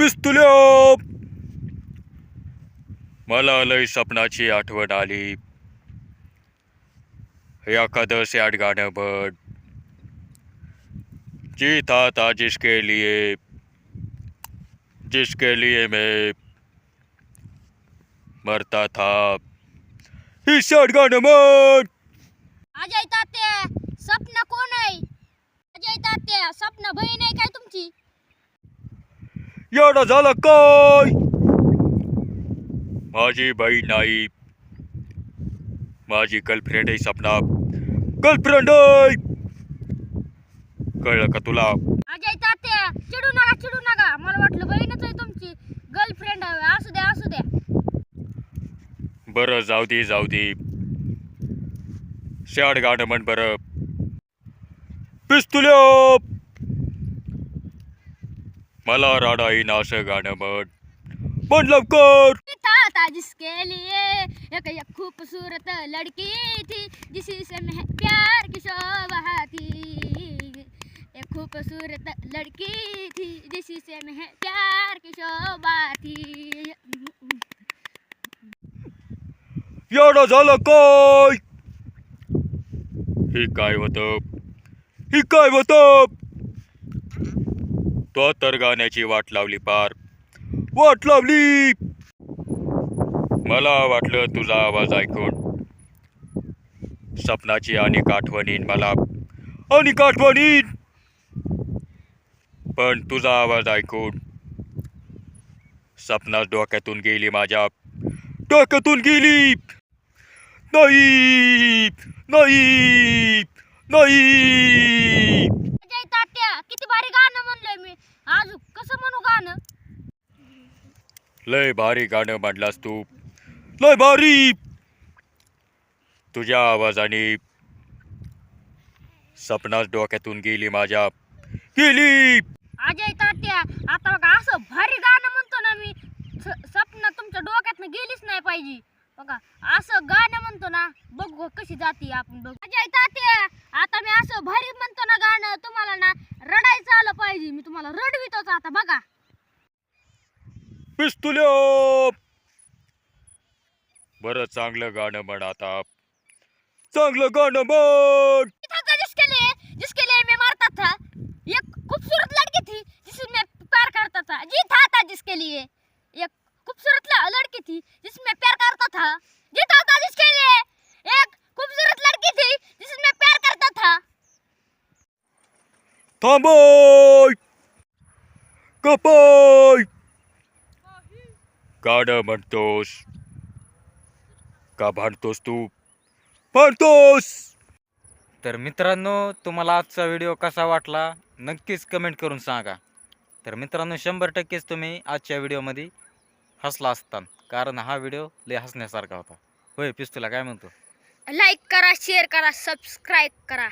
पिस्तुल्या। मला लय सपनाची आठवण आली। एखादं सॅड गाणं बड जी था था जिसके लिए। जिसके लिए मैं मरता था। ही सॅड गाणं म्हण अजय तात्या सपना कोण आहे? अजय तात्या सपना बहीण एवढा झाला काय? माझी बहीण नाही. माझी गर्लफ्रेंड आहे सपना. गर्लफ्रेंड आहे. कळलं का तुला? अजय तात्या चिडू नका चिडू नका. मला वाटलं बहीणच आहे तुमची. गर्लफ्रेंड आहे. असू द्या असू द्या बरं जाऊ दे जाऊ दे. शाड गाणं म्हण बरं. पिस्तुल्या मला असं गाणं म्हण म्हण लवकर था था जिसके लिए एक एक खूबसूरत लड़की थी जिसी से मैं प्यार की शोभा थी एक खूबसूरत लड़की थी जिसी से मैं प्यार की शोभा थी एवढं झालं काय हे काय होतं हे काय होतं तो तर गाण्याची वाट लावली पार. वाट लावली! मला वाटलं तुझा आवाज ऐकून. सपनाची अनेक आठवणीन मला अनेक आठवणीन पण तुझा आवाज ऐकून सपना डोक्यातून गेली माझ्या डोक्यातून गेली! नाही! नाही! नाही अजय तात्या किती भारी गाणं म्हणलंय मी आज कसं म्हणू गाणं? लय भारी गाणं म्हणलास तू. लय भारी. तुझ्या आवाजाने सपनाच डोक्यातून गेली माझ्या. गेली. अजय तात्या आता बघा असं भारी गाणं म्हणतो ना मी. स- सपना तुमच्या डोक्यातनं गेलीच नाही पाहिजे. बघा असं गाणं म्हणतो ना बघू कशी जाती आपण बघ अजय तात्या आता मी असं भारी म्हणतो ना गाणं तुम्हाला ना पाहिजे. मी तुम्हाला रडवितोच आता बघा. पिस्तुल्या बरं चांगलं गाणं म्हण आता. चांगलं गाणं म्हण! था था जिसके लिए जिसके लिए मैं मरता था एक खूबसूरत लड़की थी जिसे मैं प्यार करता था. जी था था जिसके लिए. एक खूबसूरत ल- लड़की थी जिसमें प्यार करता था. जी था था जिसके लिए. एक खूबसूरत लड़की थी जिसमें प्यार करता था थांबय! कपाय! गाणं म्हणतोस. का भांडतोस तू? भांडतोस! तर मित्रांनो तुम्हाला आजचा व्हिडिओ कसा वाटला नक्कीच कमेंट करून सांगा. तर मित्रांनो शंभर टक्केच तुम्ही आजच्या व्हिडिओमध्ये हसला असता कारण हा व्हिडिओ लय हसण्यासारखा होता. होय पिस्तूला काय म्हणतो? लाईक करा शेअर करा सबस्क्राईब करा.